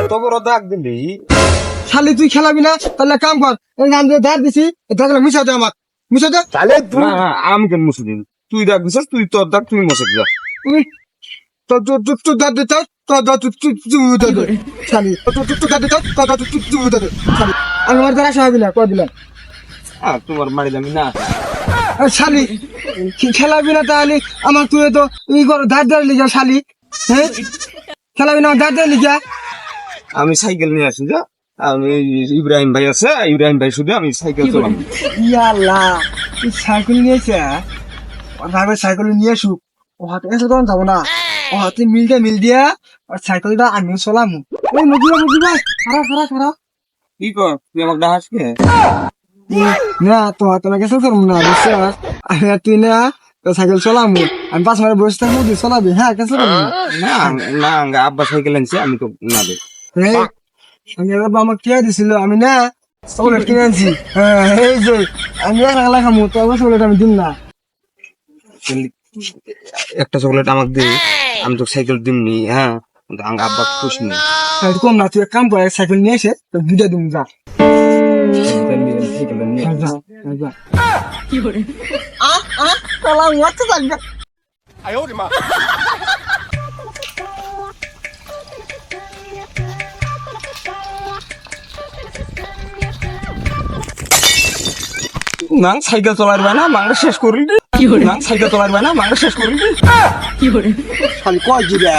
এত বড় দাগ দিলি। শালি তুই খেলাবি না? তাহলে কাম কর। এই নাম দিয়ে ধার দিছি দেখলে মিশা দে আমার। মিশা দে। তাহলে তুই আমি কেন মুছে দিন তুই দাগ দিছিস তুই তোর দাগ তুই মুছে দিস আমার দ্বারা দিলাম? তোমার মারি দামি না। শালি খে- খেলাবি না তাহলে? আমার তুই তো ই কর ধার দেওয়ার লিগা শালি। হ্যাঁ খেলাবি না ধার দেওয়ার লিগা? আমি সাইকেল নিয়ে আসি যা। আমি ইব্রাহিম ভাই আছে ইব্রাহিম ভাই শুধু আমি সাইকেল চালাম। ইয়াল্লা সাইকেল নিয়েছে ভাবে সাইকেল নিয়ে আসুক ও হাতে এসে তখন যাব না। ও হাতে মিলতে মিল দিয়া। আর সাইকেলটা আমিও চলাম ওই মুজি মুজি ভাই খারাপ খারাপ খারাপ কি কর? তুই আমাকে ডাহাস কে না তো হাতে না কেসে করব না বিশ্বাস আমি আর তুই না তো সাইকেল চলাম আমি পাঁচ মারে বসে থাকব তুই চলাবি। হ্যাঁ করব? না না আব্বা সাইকেল আনছে আমি তো না দে আমি এবার আমাকে টিয়া দিছিল আমি না চকলেট কিনে আনছি। হ্যাঁ এই যে আমি এক লাখ খামু তো আবার চকলেট আমি দিন না। একটা চকলেট আমাকে দে। আমি তো সাইকেল দিমনি হ্যাঁ? আমার আব্বা খুশ নেই। তাই কম না তুই এক কাম করে সাইকেল নিয়ে এসে তো দুটা দিন যা। সাইকেলটা নিয়ে যা যা। আ আ তোলা মত থাকবে না সাইকেল চলাইবে না মাংস শেষ করি? না সাইকেল চলাইবে না মাংস শেষ করি? খালি কয় কি রে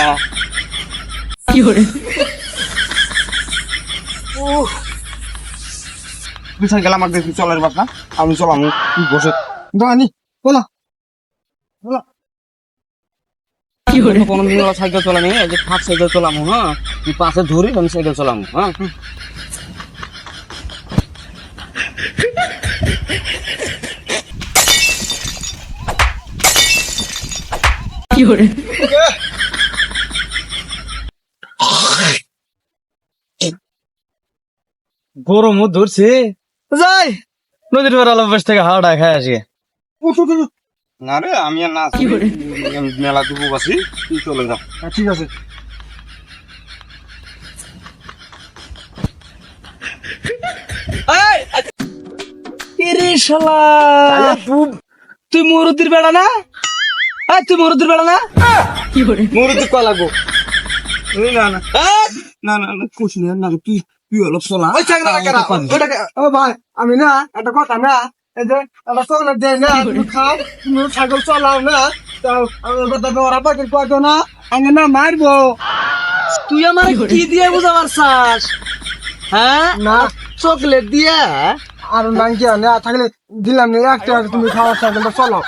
তুই সাইকেল আমাকে দেখি চলার বাস না আমি চলাম বসে? দানি বলো। কোনদিন ওরা সাইকেল চলানি এই যে ফাঁক সাইকেল চলামু হ্যাঁ? পাশে ধরি আমি সাইকেল চলামু হ্যাঁ? গরম ধরছে। যাই নদীর পাড় আলো বসে থেকে হাওড়া খায় আসি। না রে আমি আর না মেলা দুপুর আছি তুই চলে যা। হ্যাঁ, ঠিক আছে। এরে শালা তুই মরুতির বেড়া না? তুই মরুতির বেড়া না? কয় লাগবো? এই না না। না না না কুছ না না তুই তুই অলপ চলা ওই চাকরা কারা ওটা ও ভাই আমি না একটা কথা না এই যে একটা চকলেট দেয় না তুমি খাও তুমি সাইকেল চালাও না ওরা না আমি না মারবো। তুই আমার কি দিয়ে বুঝাবার চাস? হ্যাঁ? না। চকলেট দিয়ে? আর নাকি না থাকলে দিলাম না একটা তুমি খাওয়া সাইকেলটা চালাও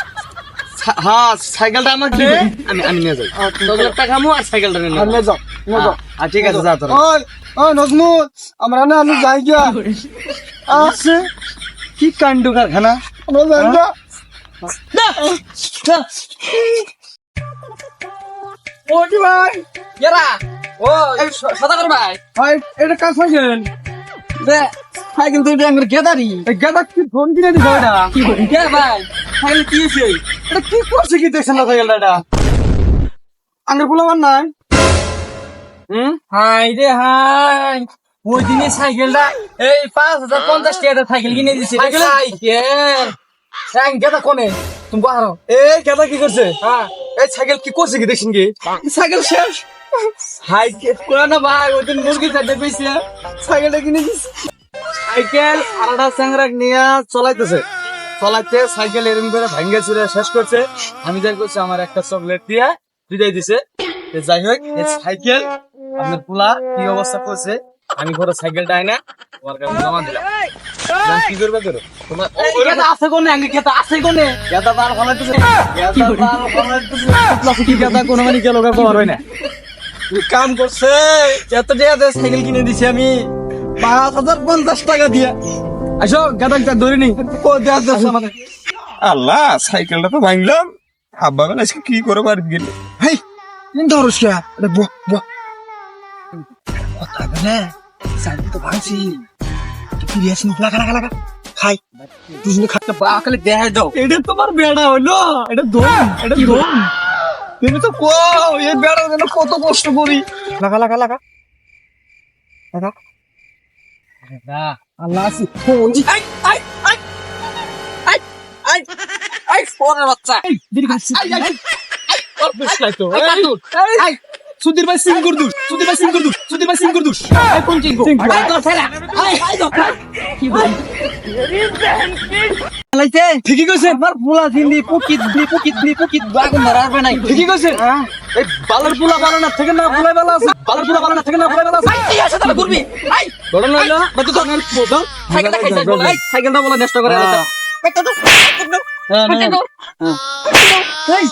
হ্যাঁ সাইকেলটা আমার দে আমি আমি নিয়ে যাই। চকলেটটা খামু আর সাইকেলটা নিয়ে নিয়ে যাও নিয়ে যাও। আর ঠিক আছে যা তোরা। ওই ওই নজমুল আমরা না আমি যাই গিয়া। আছে কি কাণ্ড কারখানা? আমরা যাই গিয়া। ও ভাই। ইয়ারা ও সাদা কর ভাই। ভাই এটা কাজ সাইকেল? দে সাইকেল তুই গেদারি। এই গাদা কি ফোন কিনে এটা কে ভাই? সাইকেল কি হয়েছে? এটা কি করছে কি দেখছেন না সাইকেলটা এটা? আঙ্গের পোলাবার নাই। হুম? হাই রে হাই। ওই দিনে সাইকেলটা এই পাঁচ হাজার পঞ্চাশ টাকা সাইকেল কিনে দিছে সাইকেল? সাইকেল গেদা কোনে? তুমি বাহারো এই গাদা কি করছে? হ্যাঁ। এই সাইকেল কি করছে কি দেখছেন কি? সাইকেল শেষ। সাইকেল কোনা না ভাই ওই দিন মুরগি চাইতে পেয়েছে সাইকেলটা কিনে দিছে। সাইকেল আলাদা স্যাংরাক নিয়ে চলাইতেছে। চলাইতে সাইকেল এরকম করে ভাঙ্গে চুরে শেষ করছে। আমি যাই করছি আমার একটা চকলেট দিয়ে বিদায় দিছে। যাই হোক এই সাইকেল আপনার পোলা কি অবস্থা করছে? আমি ঘরে আইনা তোমার কাছে জমা দিলাম। এখন কি করবে করো? তোমার আছে কোনে? আছে কোনে? গেদা বার ফলাইতেছে গেদা বার ফলাইতেছে কি গেদা কোনো মানে গেল কাকু আর হয় না? কাম করছে। এত টাকা দিয়ে সাইকেল কিনে দিছি আমি। পাঁচ হাজার পঞ্চাশ টাকা দিয়ে। আসো গাদাকটা ধরে নি। আল্লাহ সাইকেলটা তো ভাঙলাম। আব্বা বেলা আজকে কি করে বাড়ি গেল? হেই তিন ধরস কে এটা বহ বহ কথা বলে সাইকেল তো ভাঙছি। আসিনি লাগা লাগা লাগা খাই। দুজনে খাই বা খালি দেখাই দাও। এটা তোমার বেড়া হলো। এটা দোন এটা দোন তুমি তো কো এই বেড়ার জন্য কত কষ্ট করি। লাগা লাগা লাগা লাগা আল্লাহ আসি ফোন জি আই আই আই আই আই আই ফোনের বাচ্চা দিদি খাচ্ছি আই আই আই ওর বিছলাই তো আই সুধীর ভাই সিং করদুস সুধীর ভাই সিং করদুস সুধীর ভাই সিং করদুস আই কোন সিং আই তো ফেলা আই আই তো লাইতে ঠিকই কইছে আমার পোলা দিলি পুকিত দি পুকিত দি পুকিত আগুন ধরার নাই ঠিকই কইছে এই বালের পুলা থেকে না বালা আছে বালের পুলা বানানোর থেকে না বালা আছে ঠিক আছে তাহলে ঘুরবি আই ধরো হইল বাদ দাও দাও সাইকেলটা খাইছিস বলে এই সাইকেলটা বলে নষ্ট করে দিতে হ্যাঁ এই